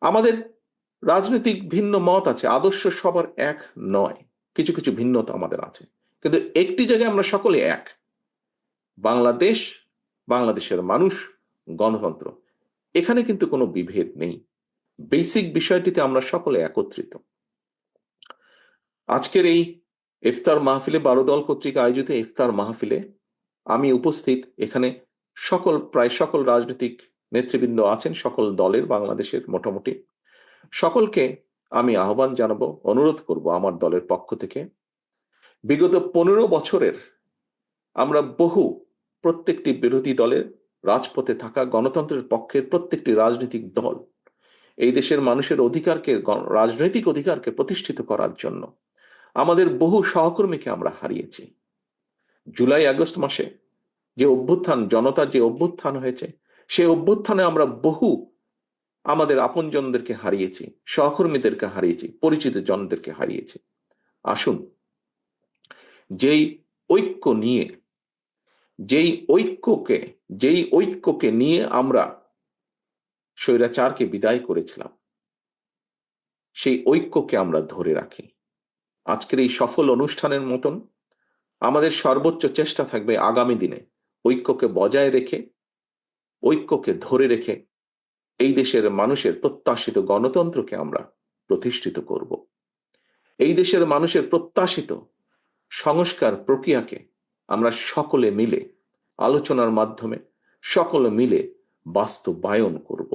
আমাদের রাজনৈতিক ভিন্ন মত আছে, আদর্শ সবার এক নয়। কিছু কিছু ভিন্নতা আমাদের আছে। কিন্তু একটি জায়গায় আমরা সকলে এক। বাংলাদেশ, বাংলাদেশের মানুষ, গণতন্ত্র। এখানে কিন্তু কোনো বিভেদ নেই। বেসিক বিষয়টিতে আমরা সকলে একত্রিত। আজকের এই ইফতার মাহফিলে বারো দল কর্তৃক আয়োজিত ইফতার মাহফিলে আমি উপস্থিত। এখানে সকল, প্রায় সকল রাজনৈতিক নেতৃবৃন্দ আছেন সকল দলের বাংলাদেশের মোটামুটি। সকলকে আমি আহ্বান জানাব, অনুরোধ করব আমার দলের পক্ষ থেকে। বিগত পনেরো বছরের আমরা বহু প্রত্যেকটি বিরোধী দলের রাজপথে থাকা গণতন্ত্রের পক্ষের প্রত্যেকটি রাজনৈতিক দল এই দেশের মানুষের অধিকারকে রাজনৈতিক অধিকারকে প্রতিষ্ঠিত করার জন্য আমাদের বহু সহকর্মীকে আমরা হারিয়েছি। জুলাই আগস্ট মাসে যে অভ্যুত্থান জনতার যে অভ্যুত্থান হয়েছে সেই অভ্যুত্থানে আমরা বহু আমাদের আপনজনদেরকে হারিয়েছি, সহকর্মীদেরকে হারিয়েছি, পরিচিত জনদেরকে হারিয়েছি। আসুন, যেই ঐক্য নিয়ে, যেই ঐক্যকে যেই ঐক্যকে নিয়ে আমরা স্বৈরাচারকে বিদায় করেছিলাম, সেই ঐক্যকে আমরা ধরে রাখি। আজকের এই সফল অনুষ্ঠানের মতন আমাদের সর্বোচ্চ চেষ্টা থাকবে আগামী দিনে ঐক্যকে বজায় রেখে ঐক্যকে ধরে রেখে এই দেশের মানুষের প্রত্যাশিত গণতন্ত্রকে আমরা প্রতিষ্ঠিত করব। এই দেশের মানুষের প্রত্যাশিত সংস্কার প্রক্রিয়াকে আমরা সকলে মিলে, আলোচনার মাধ্যমে সকলে মিলে বাস্তবায়ন করব।